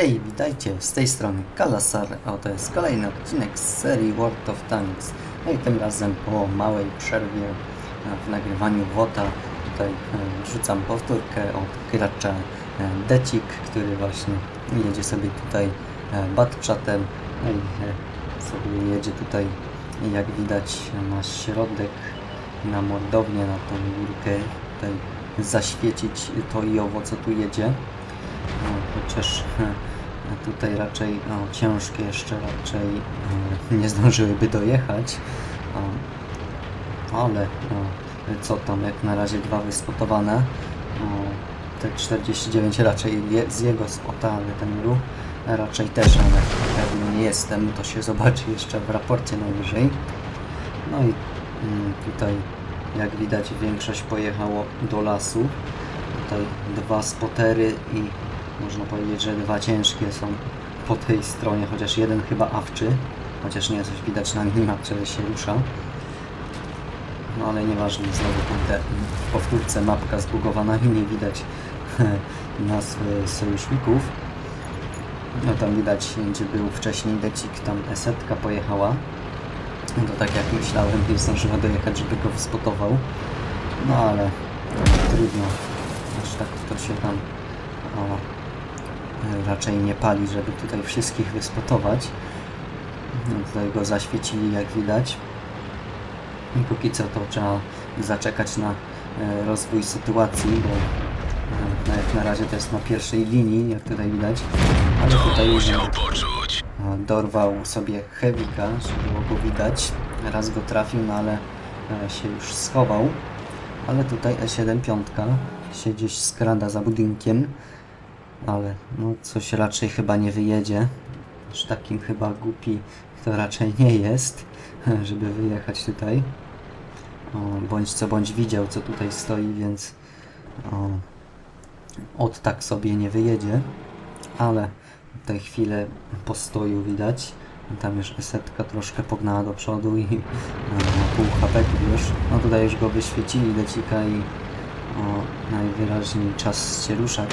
Hej, witajcie, z tej strony Kalasar, a to jest kolejny odcinek z serii World of Tanks. No i tym razem po małej przerwie w nagrywaniu WOTA tutaj e, wrzucam powtórkę od gracza e, Decik, który właśnie jedzie sobie tutaj e, Batchatem no i sobie jedzie tutaj jak widać na środek, na mordownię, na tą górkę tutaj zaświecić to i owo co tu jedzie. No, chociaż e, tutaj raczej ciężkie jeszcze raczej e, nie zdążyłyby dojechać. Ale co tam, jak na razie dwa wyspotowane. O, te 49 raczej z jego spota, ale ten ruch raczej też, ale pewny nie jestem. To się zobaczy jeszcze w raporcie najwyżej. No i mm, tutaj jak widać większość pojechało do lasu. Tutaj dwa spotery i można powiedzieć, że dwa ciężkie są po tej stronie, chociaż jeden chyba awczy, chociaż nie, coś widać na minimapce, że się rusza. No ale nieważne, znowu w powtórce mapka zbugowana i nie widać nazw sojuszników. No tam widać, gdzie był wcześniej decik, tam esetka pojechała. No to tak jak myślałem, nie zdążyła dojechać, żeby go wyspotował. No ale trudno, aż tak to się tam o, raczej nie pali, żeby tutaj wszystkich wyspotować. No, tutaj go zaświecili jak widać. I póki co to trzeba zaczekać na e, rozwój sytuacji, bo e, no, jak na razie to jest na pierwszej linii, jak tutaj widać. Ale To tutaj już e, dorwał sobie Hewika, żeby było go widać. Raz go trafił, no ale e, się już schował. Ale tutaj E7 piątka się gdzieś skrada za budynkiem. Ale no coś raczej chyba nie wyjedzie. Aż takim chyba głupi to raczej nie jest, żeby wyjechać tutaj. O, bądź co bądź widział co tutaj stoi, więc o, od tak sobie nie wyjedzie. Ale tutaj chwilę postoju widać. Tam już esetka troszkę pognała do przodu i e, pół HP już. No tutaj już go wyświecili decika i o, najwyraźniej czas się ruszać,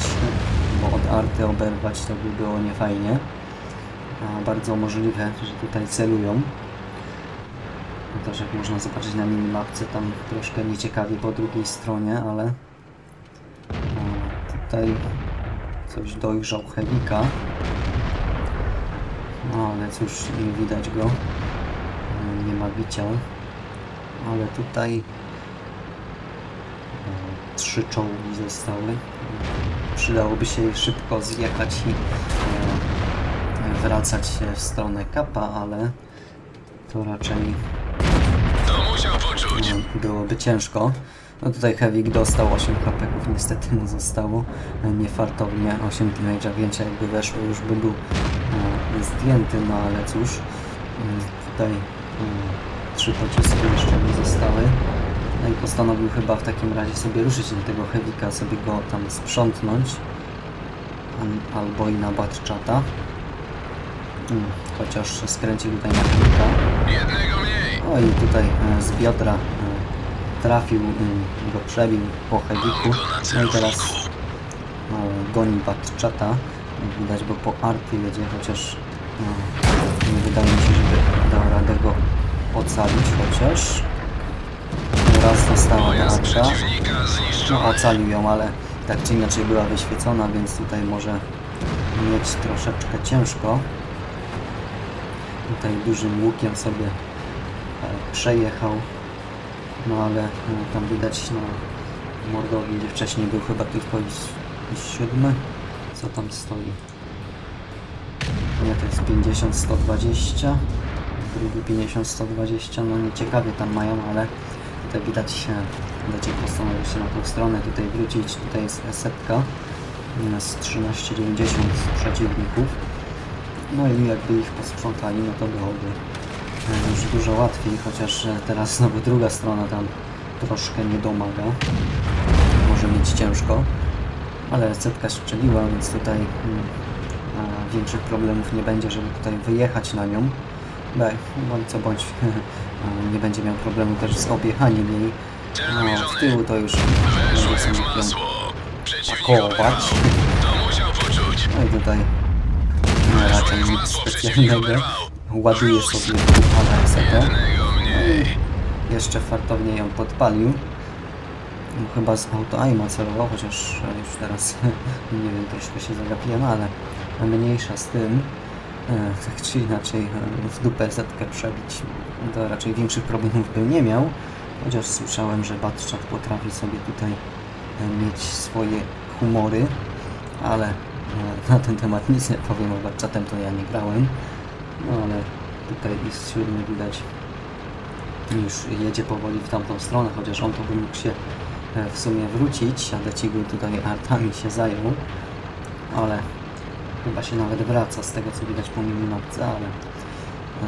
bo od arty oberwać to by było niefajnie. A bardzo możliwe, że tutaj celują. No też jak można zobaczyć na minimapce, tam troszkę nieciekawie po drugiej stronie, ale tutaj coś dojrzał Hewika. No ale cóż, nie widać go. Nie ma bicia. Ale tutaj trzy czołgi zostały. Przydałoby się szybko zjechać i e, wracać się w stronę kapa, ale to raczej To musiał poczuć. no, byłoby ciężko. No tutaj Hewik dostał 8 krapeków, niestety mu zostało e, niefartownie 8 damage'a, więc jakby weszło już by był e, zdjęty, no ale cóż, mm, tutaj e, trzy pociski jeszcze nie zostały. No i postanowił chyba w takim razie sobie ruszyć do tego Hewika, sobie go tam sprzątnąć, Al- albo i na Batchata. Mm, Chociaż skręcił tutaj na Hewika. O i tutaj e, z biodra e, trafił, e, go przebił po hewiku. No i teraz e, goni Batchata. Widać go po arty jedzie, chociaż nie wydaje mi się, żeby dał radę go ocalić, chociaż raz została ta Pojazd arta. przeciwnika No, ocalił ją, ale tak czy inaczej była wyświecona, więc tutaj może mieć troszeczkę ciężko. Tutaj dużym łukiem sobie e, przejechał, no ale e, tam widać na mordowi, gdzie wcześniej był chyba tylko siódmy. Co tam stoi? Nie, to jest 50, 120. Drugi 50, 120. No nieciekawie tam mają, ale tutaj widać się, Decik postanowił się na tą stronę tutaj wrócić. Tutaj jest setka z 13,90 przeciwników. No i jakby ich posprzątali, no to byłoby e, już dużo łatwiej, chociaż e, teraz znowu druga strona tam troszkę nie domaga. Może mieć ciężko, ale setka strzeliła, więc tutaj mm, większych problemów nie będzie, żeby tutaj wyjechać na nią. Bej, bądź co bądź nie będzie miał problemu też z objechaniem jej. No, w tyłu to już będzie sobie. No i tutaj no, raczej nic specjalnego. oberwał. Ładuje sobie Alexetę. Jednego mniej. Jeszcze fartownie ją podpalił. No, chyba z auto-aima celował, chociaż e, już teraz nie wiem, troszkę się zagapiłem, ale mniejsza z tym. E, Tak czy inaczej e, w dupę zetkę przebić to raczej większych problemów by nie miał. Chociaż słyszałem, że Batszat potrafi sobie tutaj e, mieć swoje humory, ale e, na ten temat nic nie powiem, bo Batchatem to ja nie grałem. No ale tutaj z siódmy widać już jedzie powoli w tamtą stronę, chociaż on to by mógł się e, w sumie wrócić, a Decigu tutaj artami się zajął, ale chyba się nawet wraca z tego co widać po minimapce, ale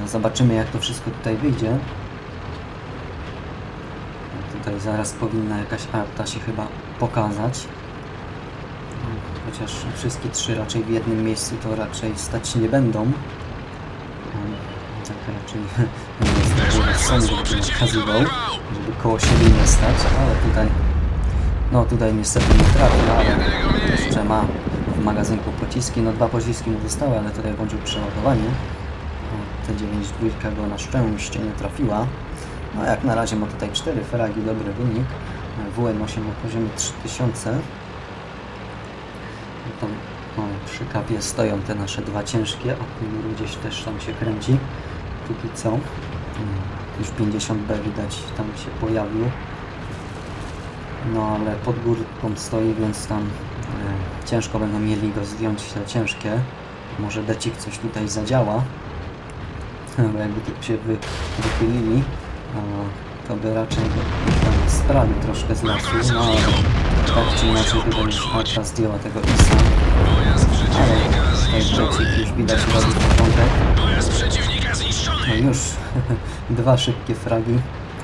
zobaczymy jak to wszystko tutaj wyjdzie. Tutaj zaraz powinna jakaś arta się chyba pokazać. Chociaż wszystkie trzy raczej w jednym miejscu to raczej stać nie będą. Tak raczej jak sądu, okazywał, żeby koło siebie nie stać, ale tutaj no tutaj niestety nie trafi, ale Jednego mniej. jeszcze ma w magazynku pociski, no dwa pociski mu zostały, ale tutaj włączył przeładowanie. O, T9 dwójka go na szczęście nie trafiła. No jak na razie ma tutaj 4 fragi, dobry wynik. WM8 na poziomie 3000. No Tam o, przy kapie stoją te nasze dwa ciężkie, a ten gdzieś też tam się kręci. Póki co. Mm, Już 50B widać tam się pojawił. No ale pod górką stoi, więc tam e, ciężko będą mieli go zdjąć te ciężkie. Może decik coś tutaj zadziała. Bo jakby tu się wy, wychylili, to by raczej tam sprawił troszkę z lasu. No ale tak czy inaczej tutaj już Arta zdjęła tego Isa. Ale tutaj już widać. Pojazd przeciwnika No już dwa szybkie fragi.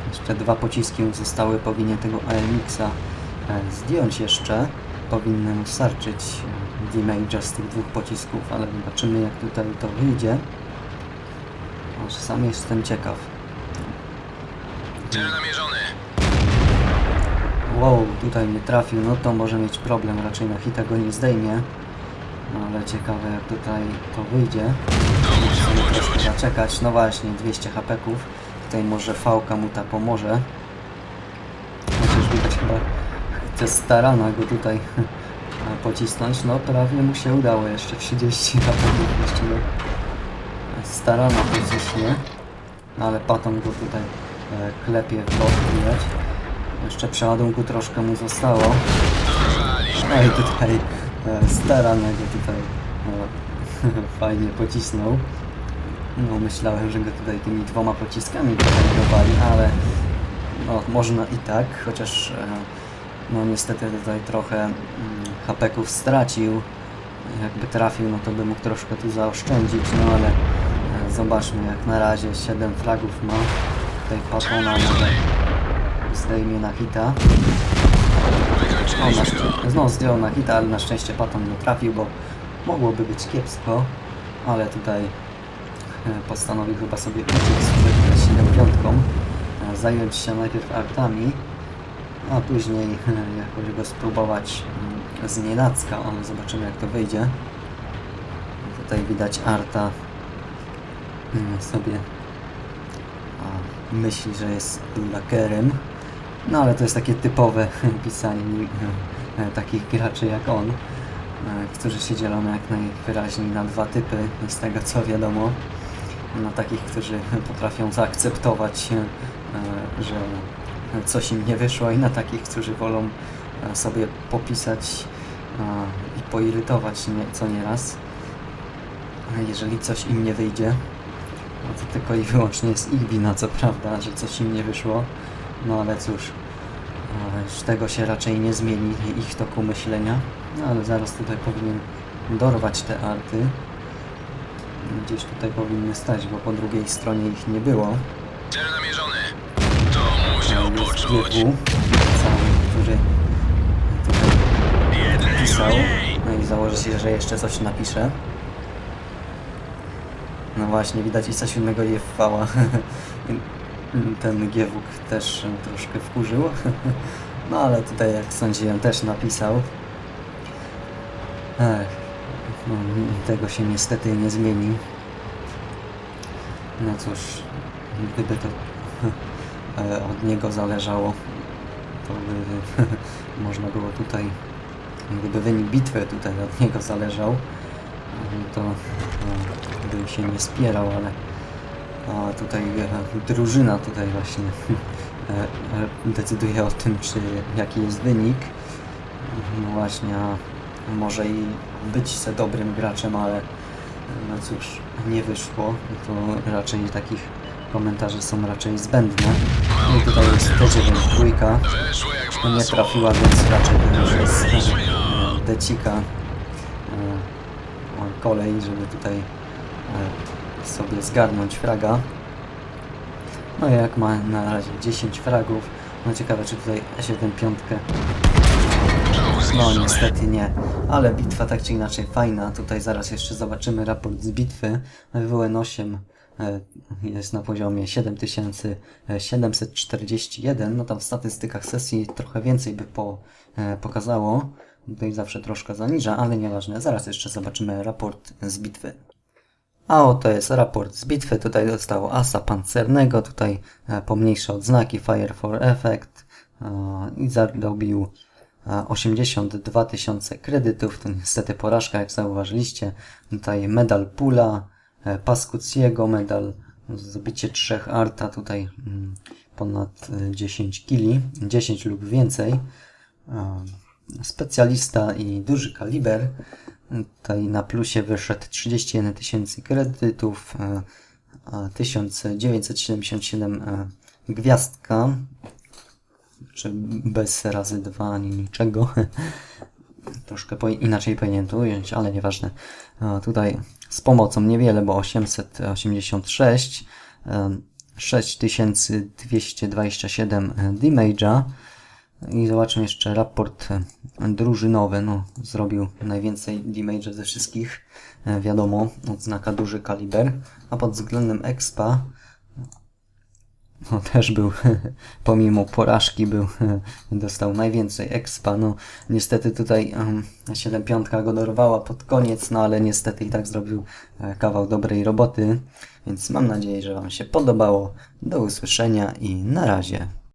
Jeszcze dwa pociski mu zostały. Powinien tego AMX-a e, zdjąć jeszcze. Powinny mu starczyć e, damage'a z tych dwóch pocisków, ale zobaczymy jak tutaj to wyjdzie. Aż sam jestem ciekaw. Cel namierzony. Wow, tutaj nie trafił, no to może mieć problem. Raczej na hita go nie zdejmie. No, ale ciekawe jak tutaj to wyjdzie. Musimy zaczekać. No właśnie, 200 hapeków. Tutaj może fałka mu ta pomoże. Chociaż widać chyba chce starana go tutaj pocisnąć. No prawie mu się udało. Jeszcze 30 hapeków właściwie. Starana pociśnie. No ale paton go tutaj e, klepie w bok widać. Jeszcze przeładunku troszkę mu zostało. No i tutaj e, staranego tutaj e, fajnie pocisnął. No myślałem, że go tutaj tymi dwoma pociskami dowali, ale no można i tak, chociaż e, no niestety tutaj trochę mm, hapeków stracił. Jakby trafił, no to by mógł troszkę tu zaoszczędzić, no ale zobaczmy jak na razie 7 flagów ma. Tutaj Patona może zdejmie na hita. O, znowu zdjął na hita, ale na szczęście Patton nie trafił, bo mogłoby być kiepsko, ale tutaj e, postanowił chyba sobie uciec przed 75, e, zająć się najpierw artami, a później e, jakoś go spróbować mm, z nienacka, ale zobaczymy jak to wyjdzie. Tutaj widać arta sobie myśli, że jest lakerem. No ale to jest takie typowe pisanie e, takich graczy jak on, e, którzy się dzielą jak najwyraźniej na dwa typy, z tego co wiadomo. Na takich, którzy potrafią zaakceptować, e, że coś im nie wyszło i na takich, którzy wolą sobie popisać i poirytować co nieraz. Jeżeli coś im nie wyjdzie, no to tylko i wyłącznie jest ich wina, co prawda, że coś im nie wyszło. No ale cóż, już tego się raczej nie zmieni, ich toku myślenia. No ale zaraz tutaj powinien dorwać te arty. Gdzieś tutaj powinny stać, bo po drugiej stronie ich nie było. Cel namierzony. To musiał poczuć. Cały, który tutaj Jednego pisał. mniej. No i założę się, że jeszcze coś napisze. No właśnie, widać ISA 7 je wpała. Ten Giewuk też troszkę wkurzył. No ale tutaj jak sądziłem też napisał. Ech, no, tego się niestety nie zmieni. No cóż, gdyby to e, od niego zależało, to by można było tutaj, gdyby wynik bitwy tutaj od niego zależał, to e, bym się nie spierał, ale a tutaj e, drużyna tutaj właśnie e, decyduje o tym, czy jaki jest wynik. No właśnie, może i być se dobrym graczem, ale no cóż, nie wyszło. To raczej takich komentarzy są raczej zbędne. No i tutaj jest T9 trójka. Weszło jak w No nie trafiła, więc raczej to już jest e, Decika. Kolej, żeby tutaj e, sobie zgarnąć fraga. No i jak ma na razie 10 fragów, no ciekawe czy tutaj S7 piątkę Czołg no zniszczony. niestety nie, ale bitwa tak czy inaczej fajna. Tutaj zaraz jeszcze zobaczymy raport z bitwy. WN8 e, jest na poziomie 7741. No tam w statystykach sesji trochę więcej by po, e, pokazało. Tutaj zawsze troszkę zaniża, ale nieważne. Zaraz jeszcze zobaczymy raport z bitwy. A oto jest raport z bitwy. Tutaj dostało asa pancernego, tutaj e, pomniejsze odznaki Fire for Effect e, i zarobił e, 82 tysiące kredytów. To niestety porażka, jak zauważyliście. Tutaj medal Pula, e, Pascuciego, medal zdobycie trzech arta, tutaj mm, ponad e, 10 kili, 10 lub więcej. E, Specjalista i duży kaliber. Tutaj na plusie wyszedł 31 tysięcy kredytów, e, a 1977 e, gwiazdka, czy bez razy dwa ani niczego. Troszkę po, inaczej powinien to ująć, ale nieważne. E, Tutaj z pomocą niewiele, bo 886, e, 6227 damage'a. I zobaczmy jeszcze raport e, drużynowy. No, zrobił najwięcej damage ze wszystkich. E, Wiadomo, odznaka duży kaliber. A pod względem expa no, też był, pomimo porażki, był, dostał najwięcej expa. No, niestety tutaj um, 7.5 go dorwała pod koniec, no ale niestety i tak zrobił e, kawał dobrej roboty. Więc mam nadzieję, że Wam się podobało. Do usłyszenia i na razie.